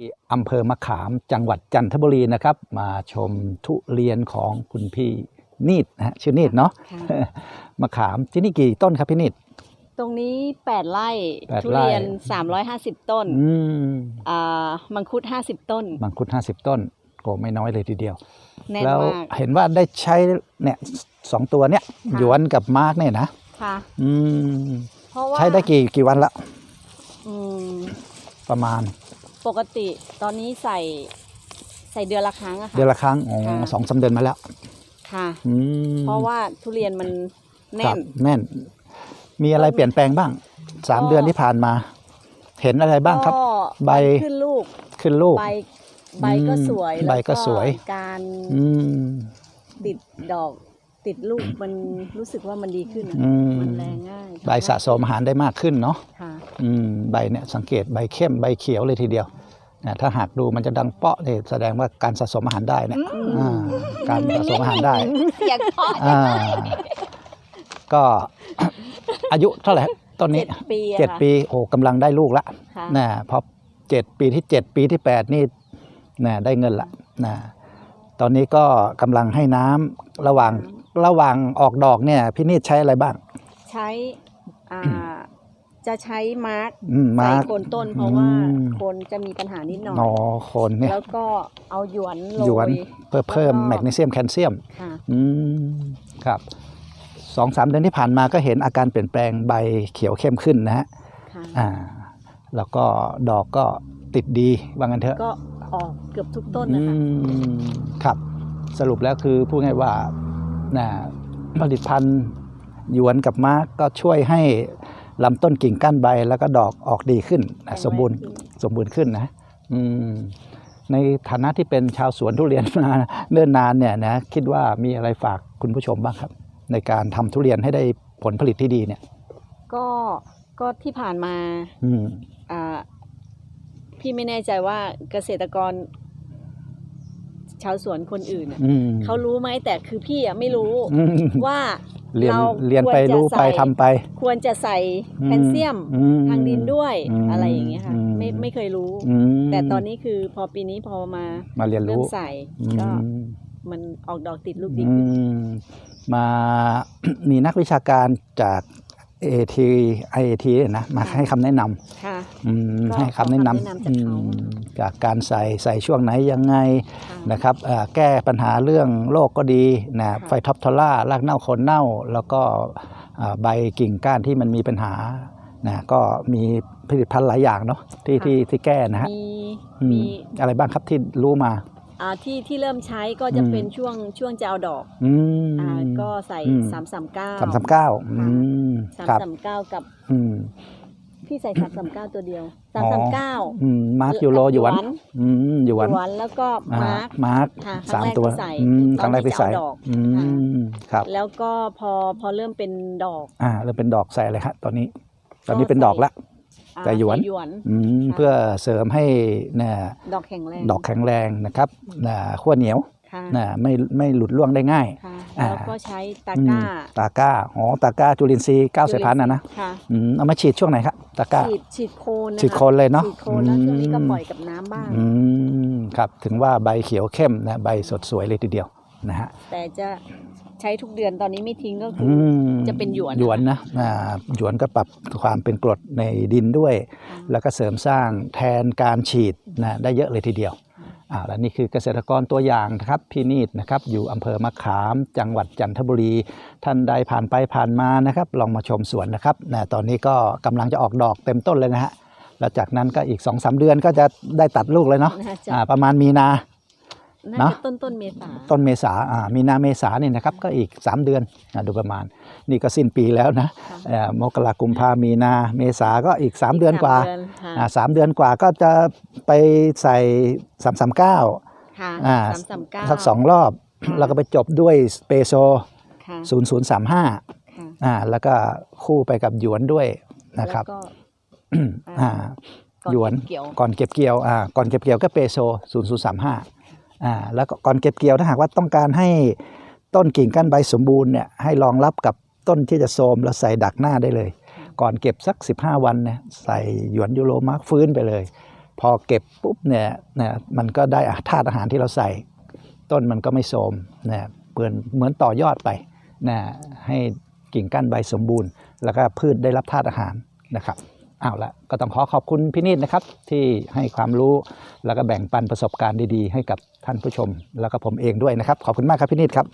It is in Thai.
ที่อำเภอมะขามจังหวัดจันทบุรีนะครับ มาชมทุเรียนของคุณพี่นีดนะฮะชื่อนีดเนาะค่ะมะขามที่นี่กี่ต้นครับพี่นีดตรงนี้ 8 ไร่แปดทุไร่เรียน 350 ต้นอืมอ่ามังคุด 50 ต้น มังคุดห้าสิบต้นโกไม่น้อยเลยทีเดียวแน่นแล้วมากเห็นว่าได้ใช้เนี่ยสองตัวเนี่ยค่ะหยวนกับมาร์กเนี่ยนะค่ะอืมเพราะว่าใช้ได้กี่กี่วันละอืมประมาณ ปกติตอนนี้ใส่ใส่เดือนละครั้งอะค่ะ เดือนละครั้งอ๋อค่ะ สองสามเดือนมาแล้วค่ะ อืมเพราะว่าทุเรียนมันแน่ครับน แน่น มีอะไรเปลี่ยนแปลงบ้างสามก็ เดือนที่ผ่านมา เห็นอะไรบ้างครับ ก็ใบมันขึ้นลูกขึ้นลูก ใบใบก็สวยอืมแล้วใบก็สวย การอืมติดดอก ติดลูกมันรู้สึกว่ามันดีขึ้นอะอืม มันแรงง่ายใบสะสมอาหารได้มากขึ้นเนาะค่ะ อืมใบเนี่ยสังเกตใบเข้มใบเขียวเลยทีเดียวนะถ้าหากดูมันจะดังเปาะเลยแสดงว่าการสะสมอาหารได้เนี่ยอ่าการสะสมอาหารได้ เสียงเพราะอ่า ก็ อายุเท่าไหร่ต้นนี้เจ็ดปีอะเจ็ดค่ะปีโอ้กำลังได้ลูกละค่ะ นะพอเจ็ดปีที่เจ็ดปีที่แปดนี่นะได้เงินละนะตอนนี้ก็กำลังให้น้ำระหว่าง ระหว่างออกดอกเนี่ยพี่นิดใช้อะไรบ้าง ใช้อ่าจะใช้ มาร์กอืมใส่มาร์กโคนต้นเพราะว่าอืมโคนจะมีปัญหานิดหน่อยหนอโคนเนี่ยแล้วก็เอาหยวนโรหยวนยเพื่อเพิ่มแล้วก็แมกนีเซียมแคลเซียมค่ะอืมครับสองสามเดือนที่ผ่านมาก็เห็นอาการเปลี่ยนแปลงใบเขียวเข้มขึ้นนะฮะค่ะอ่า แล้วก็ดอกก็ติดดีว่างั้นเถอะก็ออกเกือบทุกต้นอืนะคะมครับ สรุปแล้วคือพูดง่ายว่า นะผลิตภัณฑ์หยวนกับมาร์กก็ช่วยให้ลำต้นกิ่งก้านใบแล้วก็ดอกออกดีขึ้นนะสมบูรณ์สมบูรณ์ขึ้นนะอืมในฐานะที่เป็นชาวสวนทุเรียนมาเนิ่นนานเนี่ยนะคิดว่ามีอะไรฝากคุณผู้ชมบ้างครับ ในการทำทุเรียนให้ได้ผลผลิตที่ดีเนี่ย ก็ก็ที่ผ่านมาอืม อ่าพี่ไม่แน่ใจว่าเกษตรกร ชาวสวนคนอื่นน่ะอืมเขารู้ไหมแต่คือพี่อะไม่รู้อืมว่าเรียนเราเรียนไปควจะรู้ไปใส่ทำไปควรจะใส่อืมแคลเซียมอืมทางดินด้วยอืมอะไรอย่างเงี้ยค่ะอืม ไม่ไม่เคยรู้ อืมแต่ตอนนี้คือพอปีนี้พอมามาเรียนเริ่รู้มใส่อืก็ม มันออกดอกติดลูกดีอืขึ้นมมา มีนักวิชาการจาก AT IAT นะมาให้คำแนะนค่ะำอืมก็ให้คำแนะนขอคำแนะนำจากำอืเขา มจากการใส่ใส่ช่วงไหนยังไงค่ะนะครับอ่าแก้ปัญหาเรื่องโรคก็ดีนะค่ะไฟท็อปทอล่ารากเน่าโคนเน่า แล้วก็อ่าใบกิ่งก้านที่มันมีปัญหานะก็มีผลิตภัณฑ์หลายอย่างเนาะที่ที่ที่แก้นะฮะมีอืมมีอะไรบ้างครับที่รู้มา อ่าที่ที่เริ่มใช้ก็จะอืม เป็นช่วงช่วงจะเอาดอกอืม อ่า ก็ใส่อืมสามสามเก้าสามสามเก้าอืมสามครับสามเก้ากับอืมพี่ใส่สามสามเก้าตัวเดียวอ๋สามอสามเก้าอืมมาร์กยูโรหยวนอืมหยวนหยวนแล้วก็อ่ามาร์กมาร์กค่ะสามครั้งแรกตัวที่ใส่อืมตอนครั้งแรกที่ที่ใส่จะเอาดอกอืมครับ แล้วก็พอพอเริ่มเป็นดอก อ่าเริ่มเป็นดอกใส่เลยฮะตอนนี้ ตอนนี้เป็นดอกละอ่าแต่หยวนใส่หยวนอืมค่ะเพื่อเสริมให้เนี่ยดอกแข็งแรงดอกแข็งแรงนะครับนะขั้วเหนียวค่ะ นะไม่ไม่หลุดร่วงได้ง่ายค่ะอ่าแล้วก็ใช้ตาอืมก้า ตาก้าอ๋อตาก้าจุลินทรีย์เก้าสายพันธุ์นะนะค่ะอืมเอามาฉีดช่วงไหนครับตาก้าฉีดฉีดโคนนะคะฉีดโคนเลยเนาะฉีดโคนแล้วช่วงนี้ก็อืมปล่อยกับน้ำบ้างอืมครับถึงว่าใบเขียวเข้มนะใบสดสวยเลยทีเดียวนะฮะแต่จะใช้ทุกเดือนตอนนี้ไม่ทิ้งก็คืออือมจะเป็นหยวนหยวนนะอ่าหยวนก็ปรับความเป็นกรดในดินด้วยค่ะแล้วก็เสริมสร้างแทนการฉีดนะได้เยอะเลยทีเดียว อ่าและนี่คือเกษตรกรตัวอย่างนะครับพี่นีดนะครับอยู่อำเภอมะขามจังหวัดจันทบุรี ท่านใดผ่านไปผ่านมานะครับลองมาชมสวนนะครับนะตอนนี้ก็กำลังจะออกดอกเต็มต้นเลยนะฮะแล้วจากนั้นก็อีก2อสเดือนก็จะได้ตัดลูกเลยเนาะน่าจะอ่าประมาณมีนา น่าเนอะจะต้นต้นเมษาต้นเมษาอ่ามีนาเมษาเนี่ยนะครับก็อีก 3 เดือนอ่าโดยประมาณ นี่ก็สิ้นปีแล้วนะค่ะเอ่อมกรากุมภามีนาเมษาก็อีก 3 เดือนกว่าสมเดือนค่ะอ่าสามเดือนกว่าก็จะไปใส่สามสามเก้าค่ะอ่าสามสามเก้าสักสองรอบค่ะแล้วก็ไปจบด้วยสเปโซค่ะศูนย์ศูนย์สามห้าค่ะอ่าแล้วก็คู่ไปกับหยวนด้วยนะครับแล้วก็อ่าก่อนหยวนเก็บเกี่ยวก่อนเก็บเกี่ยวอ่าก่อนเก็บเกี่ยวก็เปโซศูนย์ศูนย์สามห้า อ่าแล้วก็ก่อนเก็บเกี่ยวถ้าหากว่าต้องการให้ต้นกิ่งก้านใบสมบูรณ์เนี่ยให้รองรับกับต้นที่จะโทรมแล้วใส่ดักหน้าได้เลย ก่อนเก็บสัก 15 วันเนี่ยใส่หยวนยูโรมาร์กฟื้นไปเลย พอเก็บปุ๊บเนี่ยนะมันก็ได้ธาตุอาหารที่เราใส่ ต้นมันก็ไม่โทรมนะเปอนเหมือนต่อยอดไปนะให้กิ่งก้านใบสมบูรณ์ แล้วก็พืชได้รับธาตุอาหารนะครับ เอาละก็ต้องขอขอบคุณพี่นิดนะครับ ที่ให้ความรู้แล้วก็แบ่งปันประสบการณ์ดีๆ ให้กับท่านผู้ชม แล้วก็ผมเองด้วยนะครับ ขอบคุณมากครับพี่นิดครับ